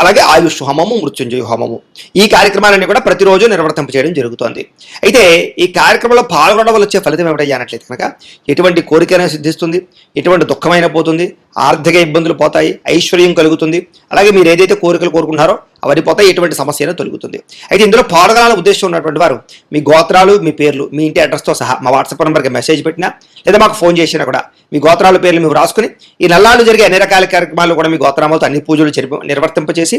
అలాగే ఆయుష్ హోమము మృత్యుంజయ హోమము. ఈ కార్యక్రమాలన్నీ కూడా ప్రతిరోజు నిర్వర్తింప చేయడం జరుగుతోంది. అయితే ఈ కార్యక్రమంలో పాల్గొనడం వల్ల వచ్చే ఫలితం ఏమిటయ్యానట్లయితే కనుక ఎటువంటి కోరికైనా సిద్ధిస్తుంది ఎటువంటి దుఃఖమైన పోతుంది ఆర్థిక ఇబ్బందులు పోతాయి ఐశ్వర్యం కలుగుతుంది. అలాగే మీరు ఏదైతే కోరికలు కోరుకున్నారో అవన్నీ ఎటువంటి సమస్య తొలుగుతుంది. అయితే ఇందులో పాల్గొనాలని ఉద్దేశం ఉన్నటువంటి వారు మీ గోత్రాలు మీ పేర్లు మీ ఇంటి అడ్రస్తో సహా మా వాట్సాప్ నెంబర్కి మెసేజ్ పెట్టినా లేదా మాకు ఫోన్ చేసినా కూడా మీ గోత్రాల పేర్లు మేము రాసుకుని ఈ నల్లాళ్ళు జరిగే అన్ని రకాల కార్యక్రమాలు కూడా మీ గోత్రామాలతో అన్ని పూజలు జరిపి నిర్వర్తింపచేసి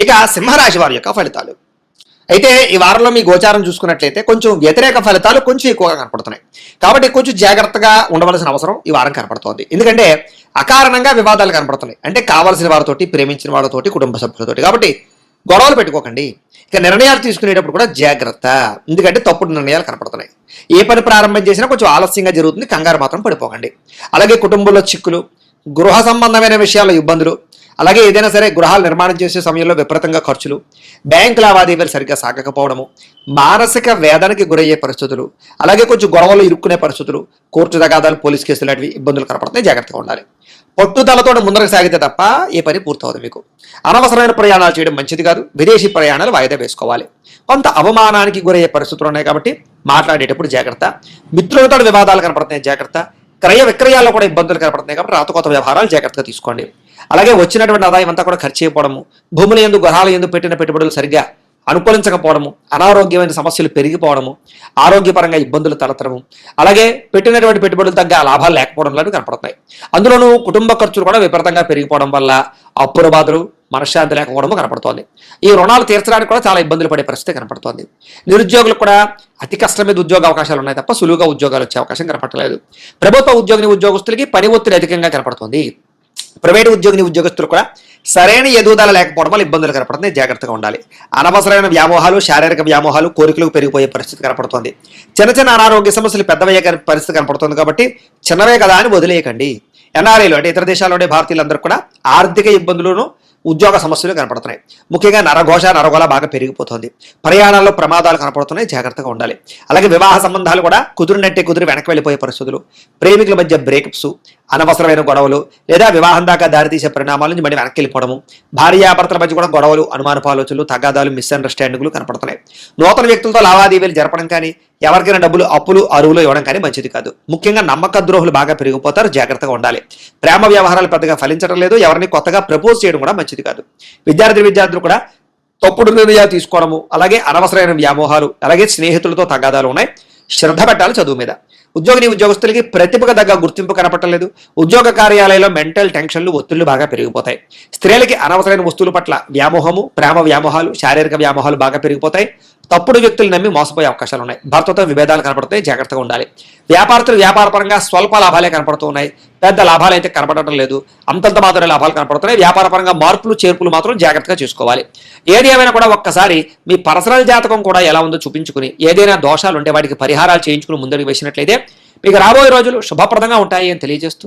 ఇక సింహరాశి వారి యొక్క ఫలితాలు. అయితే ఈ వారంలో మీ గోచారం చూసుకున్నట్లయితే కొంచెం వ్యతిరేక ఫలితాలు కొంచెం ఎక్కువగా కనపడుతున్నాయి. కాబట్టి కొంచెం జాగ్రత్తగా ఉండవలసిన అవసరం ఈ వారం కనపడుతోంది. ఎందుకంటే అకారణంగా వివాదాలు కనపడుతున్నాయి. అంటే కావలసిన వారితోటి ప్రేమించిన వాళ్ళతోటి కుటుంబ సభ్యులతోటి. కాబట్టి గొడవలు పెట్టుకోకండి. ఇక నిర్ణయాలు తీసుకునేటప్పుడు కూడా జాగ్రత్త. ఎందుకంటే తప్పుడు నిర్ణయాలు కనపడుతున్నాయి. ఏ పని ప్రారంభం చేసినా కొంచెం ఆలస్యంగా జరుగుతుంది. కంగారు మాత్రం పడిపోకండి. అలాగే కుటుంబంలో చిక్కులు గృహ సంబంధమైన విషయాల్లో ఇబ్బందులు అలాగే ఏదైనా సరే గృహాలు నిర్మాణం చేసే సమయంలో విపరీతంగా ఖర్చులు బ్యాంక్ లావాదేవీలు సరిగ్గా సాగకపోవడము మానసిక వేదనకి గురయ్యే పరిస్థితులు అలాగే కొంచెం గొడవలు ఇరుక్కునే పరిస్థితులు కోర్టు తగాదాలు పోలీస్ కేసులు లాంటివి ఇబ్బందులు కనపడతాయి జాగ్రత్తగా ఉండాలి. పట్టుదలతో ముందరకు సాగితే తప్ప ఏ పని పూర్తవుతుంది మీకు. అనవసరమైన ప్రయాణాలు చేయడం మంచిది కాదు విదేశీ ప్రయాణాలు వాయిదా వేసుకోవాలి. కొంత అవమానానికి గురయ్యే పరిస్థితులు ఉన్నాయి కాబట్టి మాట్లాడేటప్పుడు జాగ్రత్త. మిత్రులతో వివాదాలు కనపడుతున్నాయి జాగ్రత్త. క్రయ విక్రయాల్లో కూడా ఇబ్బందులు కనపడుతున్నాయి కాబట్టి రాత కొత్త వ్యవహారాలు జాగ్రత్తగా తీసుకోండి. అలాగే వచ్చినటువంటి ఆదాయం అంతా కూడా ఖర్చు అయిపోవడము భూముల ఎందు గృహాల ఎందు పెట్టిన పెట్టుబడులు సరిగ్గా అనుకూలించకపోవడము అనారోగ్యమైన సమస్యలు పెరిగిపోవడము ఆరోగ్యపరంగా ఇబ్బందులు తలెత్తడము. అలాగే పెట్టినటువంటి పెట్టుబడులు తగ్గ లాభాలు లేకపోవడం లాంటివి కనపడుతున్నాయి. అందులోనూ కుటుంబ ఖర్చులు కూడా విపరీతంగా పెరిగిపోవడం వల్ల అప్పుల బాధలు మనశ్శాంతి లేకపోవడము కనపడుతోంది. ఈ రుణాలు తీర్చడానికి కూడా చాలా ఇబ్బందులు పడే పరిస్థితి కనపడుతోంది. నిరుద్యోగులకు కూడా అతి కష్టం మీద ఉద్యోగ అవకాశాలు ఉన్నాయి తప్ప సులువుగా ఉద్యోగాలు వచ్చే అవకాశం కనపడలేదు. ప్రభుత్వ ఉద్యోగిని ఉద్యోగస్తులకి పని ఒత్తిడి అధికంగా కనపడుతోంది. ప్రైవేటు ఉద్యోగిని ఉద్యోగస్తులు కూడా సరైన ఎదుగుదల లేకపోవడం వల్ల ఇబ్బందులు కనపడుతుంది జాగ్రత్తగా ఉండాలి. అనవసరమైన వ్యామోహాలు శారీరక వ్యామోహాలు కోరికలకు పెరిగిపోయే పరిస్థితి కనపడుతుంది. చిన్న చిన్న అనారోగ్య సమస్యలు పెద్దవయ్యే పరిస్థితి కనపడుతుంది కాబట్టి చిన్నవే కదా అని వదిలేయకండి. ఎన్ఆర్ఐలు అంటే ఇతర దేశాల్లోనే భారతీయులందరూ కూడా ఆర్థిక ఇబ్బందులను ఉద్యోగ సమస్యలు కనపడుతున్నాయి. ముఖ్యంగా నరఘోష నరగోళ బాగా పెరిగిపోతుంది. ప్రయాణాల్లో ప్రమాదాలు కనపడుతున్నాయి జాగ్రత్తగా ఉండాలి. అలాగే వివాహ సంబంధాలు కూడా కుదిరినట్టే కుదిరి వెనక్కి వెళ్ళిపోయే పరిస్థితులు. ప్రేమికుల మధ్య బ్రేకప్స్ అనవసరమైన గొడవలు లేదా వివాహం దాకా దారితీసే పరిణామాల నుంచి మళ్ళీ వెనక్కి వెళ్ళిపోవడము. భార్యాభర్తల మధ్య కూడా గొడవలు అనుమానపు ఆలోచనలు తగాదాలు మిస్అండర్స్టాండింగ్లు కనపడుతున్నాయి. నూతన వ్యక్తులతో లావాదేవీలు జరపడం కానీ ఎవరికైనా డబ్బులు అప్పులు అరువులు ఇవ్వడం కానీ మంచిది కాదు. ముఖ్యంగా నమ్మక ద్రోహులు బాగా పెరిగిపోతారు జాగ్రత్తగా ఉండాలి. ప్రేమ వ్యవహారాలు పెద్దగా ఫలించడం లేదు ఎవరిని కొత్తగా ప్రపోజ్ చేయడం కూడా మంచిది కాదు. విద్యార్థి విద్యార్థులు కూడా తప్పుడు నిర్ణయాలు తీసుకోవడము అలాగే అనవసరమైన వ్యామోహాలు అలాగే స్నేహితులతో తగాదాలు ఉన్నాయి. శ్రద్ధ పెట్టాలి చదువు మీద. ఉద్యోగిని ఉద్యోగస్తులకి ప్రతిభకు తగ్గ గుర్తింపు కనపట్టలేదు ఉద్యోగ కార్యాలయంలో మెంటల్ టెన్షన్లు ఒత్తిళ్ళు బాగా పెరిగిపోతాయి. స్త్రీలకి అనవసరమైన వస్తువుల పట్ల వ్యామోహము ప్రేమ వ్యామోహాలు శారీరక వ్యామోహాలు బాగా పెరిగిపోతాయి. తప్పుడు వ్యక్తులు నమ్మి మోసపోయే అవకాశాలు ఉన్నాయి. భర్తతో విభేదాలు కనపడతాయి జాగ్రత్తగా ఉండాలి. వ్యాపారస్తులు వ్యాపారపరంగా స్వల్ప లాభాలే కనపడుతూ ఉన్నాయి. పెద్ద లాభాలు అయితే కనపడటం లేదు. అంతంత మాత్రమే లాభాలు కనపడుతున్నాయి. వ్యాపారపరంగా మార్పులు చేర్పులు మాత్రం జాగ్రత్తగా చూసుకోవాలి. ఏది ఏమైనా కూడా ఒక్కసారి మీ పర్సనల్ జాతకం కూడా ఎలా ఉందో చూపించుకుని ఏదైనా దోషాలు ఉంటే వాటికి పరిహారాలు చేయించుకుని ముందరికి వేసినట్లయితే మీకు రాబోయే రోజులు శుభప్రదంగా ఉంటాయి అని తెలియజేస్తూ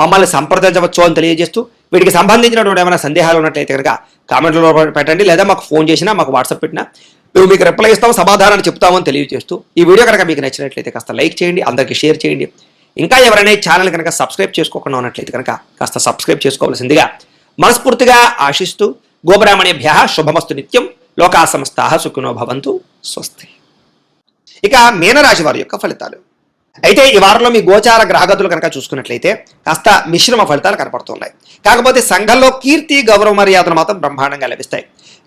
మమ్మల్ని సంప్రదించవచ్చు అని తెలియజేస్తూ వీటికి సంబంధించినటువంటి ఏమైనా సందేహాలు ఉన్నట్లయితే కనుక కామెంట్లో పెట్టండి లేదా మాకు ఫోన్ చేసినా మాకు వాట్సాప్ పెట్టినా. మేము మీకు రిప్లై ఇస్తాం సమాధానాన్ని చెప్తామని తెలియజేస్తూ ఈ వీడియో కనుక మీకు నచ్చినట్లయితే కాస్త లైక్ చేయండి అందరికీ షేర్ చేయండి. ఇంకా ఎవరైనా ఛానల్ కనుక సబ్స్క్రైబ్ చేసుకోకుండా ఉన్నట్లయితే కనుక కాస్త సబ్స్క్రైబ్ చేసుకోవాల్సిందిగా మనస్ఫూర్తిగా ఆశిస్తూ గోబ్రాహ్మణేభ్య శుభమస్తు నిత్యం లోకా సంస్థ సుఖినో భవంతు స్వస్తి. ఇక మీనరాశి వారి యొక్క ఫలితాలు. అయితే ఈ వారంలో మీ గోచార గ్రహగతులు కనుక చూసుకున్నట్లయితే కాస్త మిశ్రమ ఫలితాలు కనపడుతున్నాయి. కాకపోతే సంఘంలో కీర్తి గౌరవ మర్యాదలు మాత్రం బ్రహ్మాండంగా లభిస్తాయి.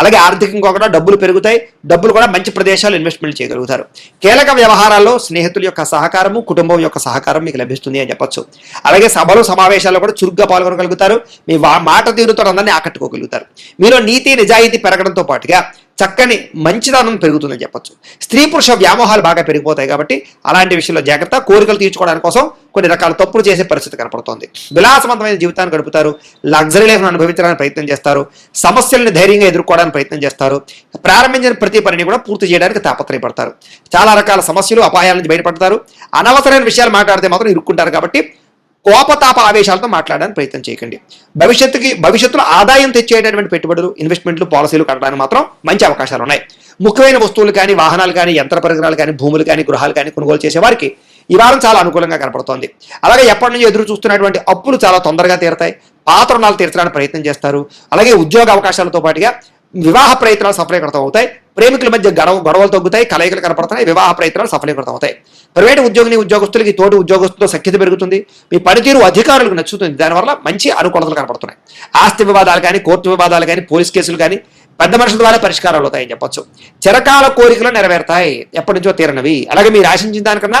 అలాగే ఆర్థికంగా కూడా డబ్బులు పెరుగుతాయి. డబ్బులు కూడా మంచి ప్రదేశాలు ఇన్వెస్ట్మెంట్ చేయగలుగుతారు. కీలక వ్యవహారాల్లో స్నేహితుల యొక్క సహకారము కుటుంబం యొక్క సహకారం మీకు లభిస్తుంది అని చెప్పొచ్చు. అలాగే సభలు సమావేశాల్లో కూడా చురుగ్గా పాల్గొనగలుగుతారు. మీ మాట తీరుతో అందరినీ ఆకట్టుకోగలుగుతారు. మీలో నీతి నిజాయితీ పెరగడంతో పాటుగా చక్కని మంచితనం పెరుగుతుందని చెప్పొచ్చు. స్త్రీ పురుష వ్యామోహాలు బాగా పెరిగిపోతాయి కాబట్టి అలాంటి విషయంలో జాగ్రత్త కోరికలు తీర్చుకోవడానికి కోసం కొన్ని రకాల తప్పులు చేసే పరిస్థితి కనపడుతోంది. విలాసవంతమైన జీవితాన్ని గడుపుతారు. లగ్జరీ లైఫ్ను అనుభవించడానికి ప్రయత్నం చేస్తారు. సమస్యల్ని ధైర్యంగా ఎదుర్కోవడానికి ప్రయత్నం చేస్తారు. ప్రారంభించిన ప్రతి పనిని కూడా పూర్తి చేయడానికి తాపత్రయపడతారు. చాలా రకాల సమస్యలు అపాయాల నుంచి బయటపడతారు. అనవసరమైన విషయాలు మాట్లాడితే మాత్రం ఇరుక్కుంటారు కాబట్టి కోపతాప ఆవేశాలతో మాట్లాడడానికి ప్రయత్నం చేయకండి. భవిష్యత్తుకి భవిష్యత్తులో ఆదాయం తెచ్చేటటువంటి పెట్టుబడులు ఇన్వెస్ట్మెంట్లు పాలసీలు కట్టడానికి మాత్రం మంచి అవకాశాలు ఉన్నాయి. ముఖ్యమైన వస్తువులు కానీ వాహనాలు కానీ యంత్ర పరికరాలు కానీ భూములు కానీ గృహాలు కానీ కొనుగోలు చేసే వారికి ఈ వారం చాలా అనుకూలంగా కనపడుతోంది. అలాగే ఎప్పటి నుంచి ఎదురు చూస్తున్నటువంటి అప్పులు చాలా తొందరగా తీరతాయి. పాత రుణాలు తీర్చడానికి ప్రయత్నం చేస్తారు. అలాగే ఉద్యోగ అవకాశాలతో పాటుగా వివాహ ప్రయత్నాలు సఫలీకృతం అవుతాయి. ప్రేమికుల మధ్య గడవ గొడవలు తగ్గుతాయి. కలయికలు కనపడుతున్నాయి. వివాహ ప్రయత్నాలు సఫలీకృతం అవుతాయి. ప్రైవేట్ ఉద్యోగిని ఉద్యోగస్తులకి తోటి ఉద్యోగస్తులతో సఖ్యత పెరుగుతుంది. మీ పనితీరు అధికారులకు నచ్చుతుంది. దానివల్ల మంచి అనుకూలతలు కనపడుతున్నాయి. ఆస్తి వివాదాలు కానీ కోర్టు వివాదాలు కానీ పోలీస్ కేసులు కానీ పెద్ద మనుషుల ద్వారా పరిష్కారాలు అవుతాయని చెప్పొచ్చు. చిరకాల కోరికలు నెరవేరుతాయి. ఎప్పటి నుంచో తీరనవి. అలాగే మీరు ఆశించిన దానికన్నా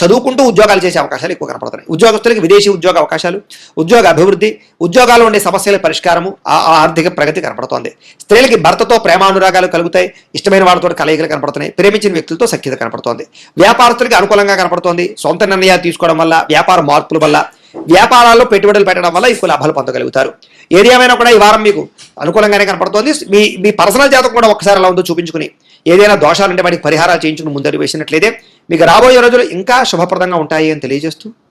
చదువుకుంటూ ఉద్యోగాలు చేసే అవకాశాలు ఎక్కువ కనపడుతున్నాయి. ఉద్యోగస్తులకి విదేశీ ఉద్యోగ అవకాశాలు ఉద్యోగ అభివృద్ధి ఉద్యోగాలు ఉండే సమస్యల పరిష్కారము ఆ ఆర్థిక ప్రగతి కనపడుతోంది. స్త్రీలకి భర్తతో ప్రేమానురాగాలు కలుగుతాయి ఇష్టమైన వాళ్ళతో కలయికలు కనపడుతున్నాయి ప్రేమించిన వ్యక్తులతో సఖ్యత కనపడుతోంది. వ్యాపారస్తులకి అనుకూలంగా కనపడుతోంది సొంత నిర్ణయాలు తీసుకోవడం వల్ల వ్యాపార మార్పుల వల్ల వ్యాపారాల్లో పెట్టుబడులు పెట్టడం వల్ల ఎక్కువ లాభాలు పొందగలుగుతారు. ఏది ఏమైనా కూడా ఈ వారం మీకు అనుకూలంగానే కనపడుతోంది. మీ మీ పర్సనల్ జాతకం కూడా ఒకసారి అలా ఉందో చూపించుకుని ఏదైనా దోషాలుంటే వాటికి పరిహారాలు చేయించుకుని ముందడి వేసినట్లయితే మీకు రాబోయే రోజులు ఇంకా శుభప్రదంగా ఉంటాయి అని తెలియజేస్తూ